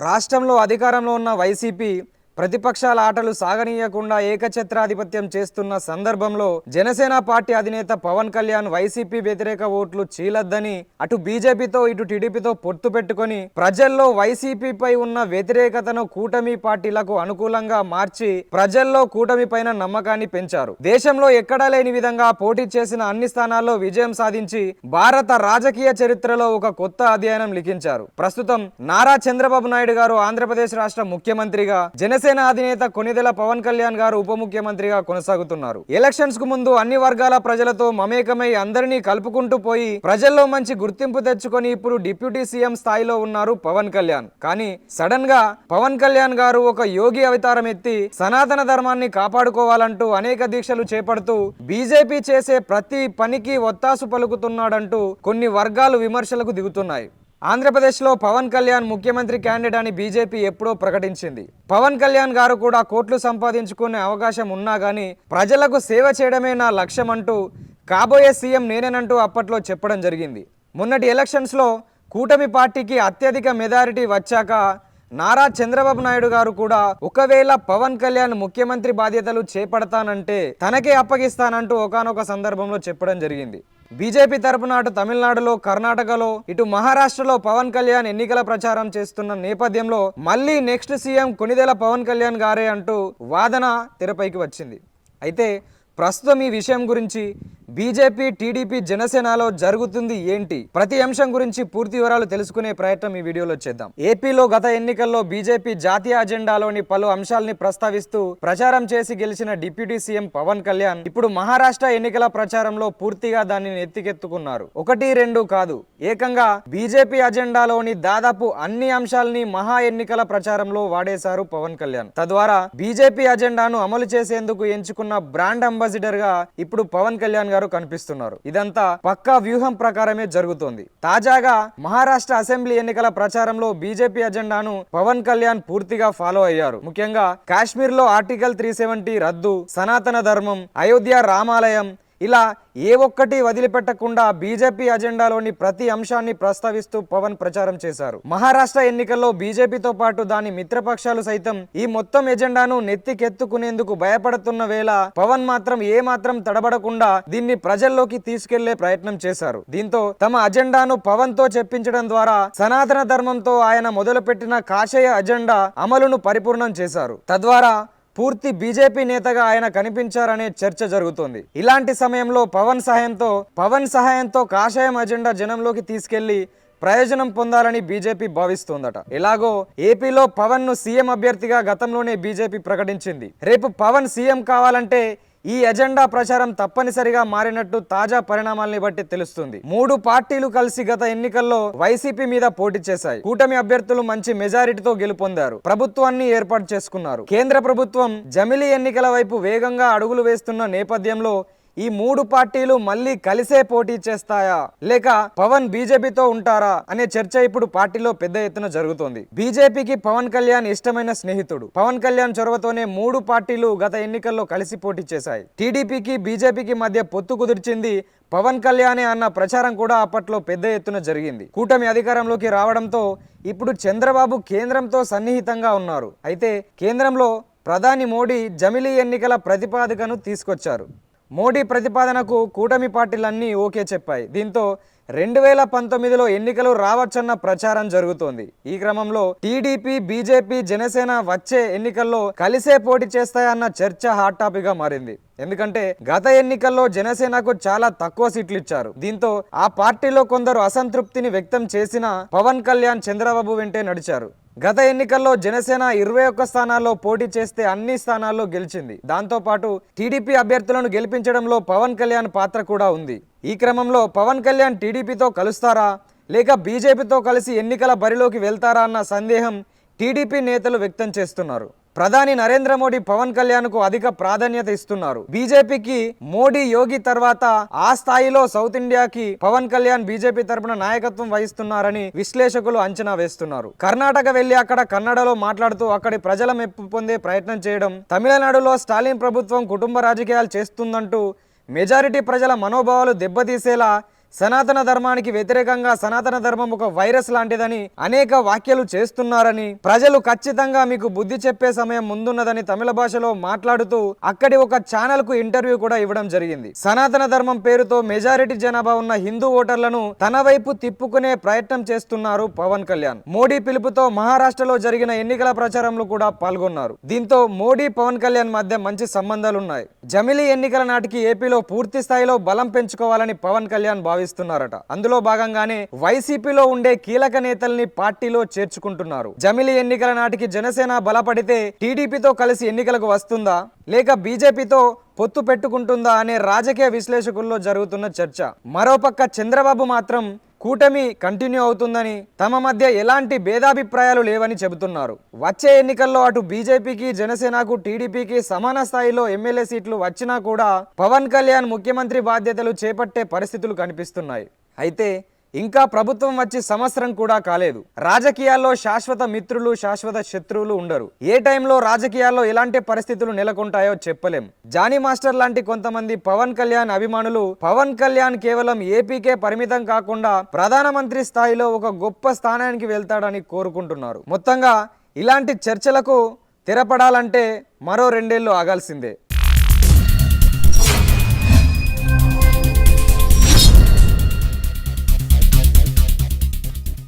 రాష్ట్రంలో అధికారంలో ఉన్న వైసీపీ ప్రతిపక్షాల ఆటలు సాగనీయకుండా ఏకఛత్రాధిపత్యం చేస్తున్న సందర్భంలో జనసేన పార్టీ అధినేత పవన్ కళ్యాణ్ వైసీపీ వ్యతిరేక ఓట్లు చీలద్దని అటు బీజేపీతో ఇటు టీడీపీతో పొత్తు పెట్టుకొని ప్రజల్లో వైసీపీపై ఉన్న వ్యతిరేకతను కూటమి పార్టీలకు అనుకూలంగా మార్చి ప్రజల్లో కూటమి పైన నమ్మకాన్ని పెంచారు. దేశంలో ఎక్కడా లేని విధంగా పోటీ చేసిన అన్ని స్థానాల్లో విజయం సాధించి భారత రాజకీయ చరిత్రలో ఒక కొత్త అధ్యయనం లిఖించారు. ప్రస్తుతం నారా చంద్రబాబు నాయుడు గారు ఆంధ్రప్రదేశ్ రాష్ట్ర ముఖ్యమంత్రిగా జనసేన అధినేత కొనిదెల పవన్ కళ్యాణ్ గారు ఉప ముఖ్యమంత్రిగా కొనసాగుతున్నారు. ఎలక్షన్స్కు ముందు అన్ని వర్గాల ప్రజలతో మమేకమై అందరినీ కలుపుకుంటూ పోయి ప్రజల్లో మంచి గుర్తింపు తెచ్చుకొని ఇప్పుడు డిప్యూటీ సీఎం స్థాయిలో ఉన్నారు పవన్ కళ్యాణ్. కానీ సడన్గా పవన్ కళ్యాణ్ గారు ఒక యోగి అవతారం ఎత్తి సనాతన ధర్మాన్ని కాపాడుకోవాలంటూ అనేక దీక్షలు చేపడుతూ బీజేపీ చేసే ప్రతి పనికి ఒత్తాసు పలుకుతున్నాడంటూ కొన్ని వర్గాలు విమర్శలకు దిగుతున్నాయి. ఆంధ్రప్రదేశ్లో పవన్ కళ్యాణ్ ముఖ్యమంత్రి క్యాండిడేట్ అని బీజేపీ ఎప్పుడో ప్రకటించింది. పవన్ కళ్యాణ్ గారు కూడా కోట్లు సంపాదించుకునే అవకాశం ఉన్నా కానీ ప్రజలకు సేవ చేయడమే నా లక్ష్యం అంటూ కాబోయే సీఎం నేనేనంటూ అప్పట్లో చెప్పడం జరిగింది. మొన్నటి ఎలక్షన్స్లో కూటమి పార్టీకి అత్యధిక మెజారిటీ వచ్చాక నారా చంద్రబాబు నాయుడు గారు కూడా ఒకవేళ పవన్ కళ్యాణ్ ముఖ్యమంత్రి బాధ్యతలు చేపడతానంటే తనకే అప్పగిస్తానంటూ ఒకానొక సందర్భంలో చెప్పడం జరిగింది. బీజేపీ తరపున అటు తమిళనాడులో కర్ణాటకలో ఇటు మహారాష్ట్రలో పవన్ కళ్యాణ్ ఎన్నికల ప్రచారం చేస్తున్న నేపథ్యంలో మళ్ళీ నెక్స్ట్ సీఎం కొనిదెల పవన్ కళ్యాణ్ గారే అంటూ వాదన తెరపైకి వచ్చింది. అయితే ప్రస్తుతం ఈ విషయం గురించి బీజేపీ టీడీపీ జనసేనలో జరుగుతుంది ఏంటి? ప్రతి అంశం గురించి పూర్తి వివరాలు తెలుసుకునే ప్రయత్నం ఈ వీడియోలో చేద్దాం. ఏపీలో గత ఎన్నికల్లో బీజేపీ జాతీయ అజెండాలోని పలు అంశాల్ని ప్రస్తావిస్తూ ప్రచారం చేసి గెలిచిన డిప్యూటీ సీఎం పవన్ కళ్యాణ్ ఇప్పుడు మహారాష్ట్ర ఎన్నికల ప్రచారంలో పూర్తిగా దానిని ఎత్తికెత్తుకున్నారు. ఒకటి రెండు కాదు. ఏకంగా బీజేపీ అజెండాలోని దాదాపు అన్ని అంశాల్ని మహా ఎన్నికల ప్రచారంలో వాడేశారు పవన్ కళ్యాణ్. తద్వారా బీజేపీ అజెండాను అమలు చేసేందుకు ఎంచుకున్న బ్రాండ్ అంబాసిడర్గా ఇప్పుడు పవన్ కళ్యాణ్ గారు కనిపిస్తున్నారు. ఇదంతా పక్కా వ్యూహం ప్రకారమే జరుగుతోంది. తాజాగా మహారాష్ట్ర అసెంబ్లీ ఎన్నికల ప్రచారంలో బీజేపీ అజెండాను పవన్ కళ్యాణ్ పూర్తిగా ఫాలో అయ్యారు. ముఖ్యంగా కాశ్మీర్లో ఆర్టికల్ త్రీ సెవెంటీ రద్దు సనాతన ధర్మం అయోధ్య రామాలయం ఇలా ఏ ఒక్కటి వదిలిపెట్టకుండా బీజేపీ అజెండాలోని ప్రతి అంశాన్ని ప్రస్తావిస్తూ పవన్ ప్రచారం చేశారు. మహారాష్ట్ర ఎన్నికల్లో బీజేపీతో పాటు దాని మిత్రపక్షాలు సైతం ఈ మొత్తం ఎజెండాను నెత్తికెత్తుకునేందుకు భయపడుతున్న వేళ పవన్ మాత్రం ఏ మాత్రం తడబడకుండా దీన్ని ప్రజల్లోకి తీసుకెళ్ళే ప్రయత్నం చేశారు. దీంతో తమ అజెండాను పవన్తో చెప్పించడం ద్వారా సనాతన ధర్మంతో ఆయన మొదలుపెట్టిన కాషాయ అజెండా అమలును పరిపూర్ణం చేశారు. తద్వారా పూర్తి బీజేపీ నేతగా ఆయన కనిపించారనే చర్చ జరుగుతోంది. ఇలాంటి సమయంలో పవన్ సహాయంతో పవన్ సహాయంతో కాషాయం అజెండా జనంలోకి తీసుకెళ్ళి ప్రయోజనం పొందాలని బీజేపీ భావిస్తోందట. ఎలాగో ఏపీలో పవన్ను సీఎం అభ్యర్థిగా గతంలోనే బీజేపీ ప్రకటించింది. రేపు పవన్ సీఎం కావాలంటే ఈ ఎజెండా ప్రచారం తప్పనిసరిగా మారినట్టు తాజా పరిణామాల్ని బట్టి తెలుస్తుంది. మూడు పార్టీలు కలిసి గత ఎన్నికల్లో వైసీపీ మీద పోటీ చేశాయి. కూటమి అభ్యర్థులు మంచి మెజారిటీతో గెలుపొందారు. ప్రభుత్వాన్ని ఏర్పాటు చేసుకున్నారు. కేంద్ర ప్రభుత్వం జమిలీ ఎన్నికల వైపు వేగంగా అడుగులు వేస్తున్న నేపథ్యంలో ఈ మూడు పార్టీలు మళ్ళీ కలిసే పోటీ చేస్తాయా? లేక పవన్ బీజేపీతో ఉంటారా? అనే చర్చ ఇప్పుడు పార్టీలో పెద్ద ఎత్తున జరుగుతోంది. బీజేపీకి పవన్ కళ్యాణ్ ఇష్టమైన స్నేహితుడు. పవన్ కళ్యాణ్ చొరవతోనే మూడు పార్టీలు గత ఎన్నికల్లో కలిసి పోటీ చేశాయి. టీడీపీకి బీజేపీకి మధ్య పొత్తు కుదిర్చింది పవన్ కళ్యాణే అన్న ప్రచారం కూడా అప్పట్లో పెద్ద ఎత్తున జరిగింది. కూటమి అధికారంలోకి రావడంతో ఇప్పుడు చంద్రబాబు కేంద్రంతో సన్నిహితంగా ఉన్నారు. అయితే కేంద్రంలో ప్రధాని మోడీ జమిలీ ఎన్నికల ప్రతిపాదికను తీసుకొచ్చారు. మోడీ ప్రతిపాదనకు కూటమి పార్టీలన్నీ ఓకే చెప్పాయి. దీంతో రెండు వేల పంతొమ్మిదిలో ఎన్నికలు రావచ్చన్న ప్రచారం జరుగుతోంది. ఈ క్రమంలో టీడీపీ బీజేపీ జనసేన వచ్చే ఎన్నికల్లో కలిసే పోటీ చేస్తాయన్న చర్చ హాట్ టాపిక్గా మారింది. ఎందుకంటే గత ఎన్నికల్లో జనసేనకు చాలా తక్కువ సీట్లు ఇచ్చారు. దీంతో ఆ పార్టీలో కొందరు అసంతృప్తిని వ్యక్తం చేసిన పవన్ కళ్యాణ్ చంద్రబాబు వెంటే నడిచారు. గత ఎన్నికల్లో జనసేన ఇరవై ఒక్క స్థానాల్లో పోటీ చేస్తే అన్ని స్థానాల్లో గెలిచింది. దాంతో పాటు టీడీపీ అభ్యర్థులను గెలిపించడంలో పవన్ కళ్యాణ్ పాత్ర కూడా ఉంది. ఈ క్రమంలో పవన్ కళ్యాణ్ టీడీపీతో కలుస్తారా? లేక బీజేపీతో కలిసి ఎన్నికల బరిలోకి వెళ్తారా అన్న సందేహం టీడీపీ నేతలు వ్యక్తం చేస్తున్నారు. ప్రధాని నరేంద్ర మోడీ పవన్ కళ్యాణ్కు అధిక ప్రాధాన్యత ఇస్తున్నారు. బీజేపీకి మోడీ యోగి తర్వాత ఆ స్థాయిలో సౌత్ ఇండియాకి పవన్ కళ్యాణ్ బీజేపీ తరపున నాయకత్వం వహిస్తున్నారని విశ్లేషకులు అంచనా వేస్తున్నారు. కర్ణాటక వెళ్ళి అక్కడ కన్నడలో మాట్లాడుతూ అక్కడి ప్రజల మెప్పు పొందే ప్రయత్నం చేయడం తమిళనాడులో స్టాలిన్ ప్రభుత్వం కుటుంబ రాజకీయాలు చేస్తుందంటూ మెజారిటీ ప్రజల మనోభావాలు దెబ్బతీసేలా సనాతన ధర్మానికి వ్యతిరేకంగా సనాతన ధర్మం ఒక వైరస్ లాంటిదని అనేక వ్యాఖ్యలు చేస్తున్నారని ప్రజలు ఖచ్చితంగా మీకు బుద్ధి చెప్పే సమయం ముందున్నదని తమిళ భాషలో మాట్లాడుతూ అక్కడి ఒక ఛానల్కు ఇంటర్వ్యూ కూడా ఇవ్వడం జరిగింది. సనాతన ధర్మం పేరుతో మెజారిటీ జనాభా ఉన్న హిందూ ఓటర్లను తన వైపు తిప్పుకునే ప్రయత్నం చేస్తున్నారు పవన్ కళ్యాణ్. మోడీ పిలుపుతో మహారాష్ట్రలో జరిగిన ఎన్నికల ప్రచారంలో కూడా పాల్గొన్నారు. దీంతో మోడీ పవన్ కళ్యాణ్ మధ్య మంచి సంబంధాలున్నాయి. జమిలీ ఎన్నికల నాటికి ఏపీలో పూర్తి స్థాయిలో బలం పెంచుకోవాలని పవన్ కళ్యాణ్ భావిస్తున్నారట. అందులో భాగంగానే వైసీపీలో ఉండే కీలక నేతల్ని పార్టీలో చేర్చుకుంటున్నారు. జమిలీ ఎన్నికల నాటికి జనసేన బలపడితే టీడీపీతో కలిసి ఎన్నికలకు వస్తుందా? లేక బీజేపీతో పొత్తు పెట్టుకుంటుందా అనే రాజకీయ విశ్లేషకుల్లో జరుగుతున్న చర్చ. మరోపక్క చంద్రబాబు మాత్రం కూటమి కంటిన్యూ అవుతుందని తమ మధ్య ఎలాంటి భేదాభిప్రాయాలు లేవని చెబుతున్నారు. వచ్చే ఎన్నికల్లో అటు బీజేపీకి జనసేనకు టీడీపీకి సమాన స్థాయిలో ఎమ్మెల్యే సీట్లు వచ్చినా కూడా పవన్ కళ్యాణ్ ముఖ్యమంత్రి బాధ్యతలు చేపట్టే పరిస్థితులు కనిపిస్తున్నాయి. అయితే ఇంకా ప్రభుత్వం వచ్చి సంవత్సరం కూడా కాలేదు. రాజకీయాల్లో శాశ్వత మిత్రులు శాశ్వత శత్రువులు ఉండరు. ఏ టైంలో రాజకీయాల్లో ఎలాంటి పరిస్థితులు నెలకొంటాయో చెప్పలేం. జానీ మాస్టర్ లాంటి కొంతమంది పవన్ కళ్యాణ్ అభిమానులు పవన్ కళ్యాణ్ కేవలం ఏపీకే పరిమితం కాకుండా ప్రధానమంత్రి స్థాయిలో ఒక గొప్ప స్థానానికి వెళ్తాడని కోరుకుంటున్నారు. మొత్తంగా ఇలాంటి చర్చలకు తెరపడాలంటే మరో రెండేళ్ళు ఆగాల్సిందే.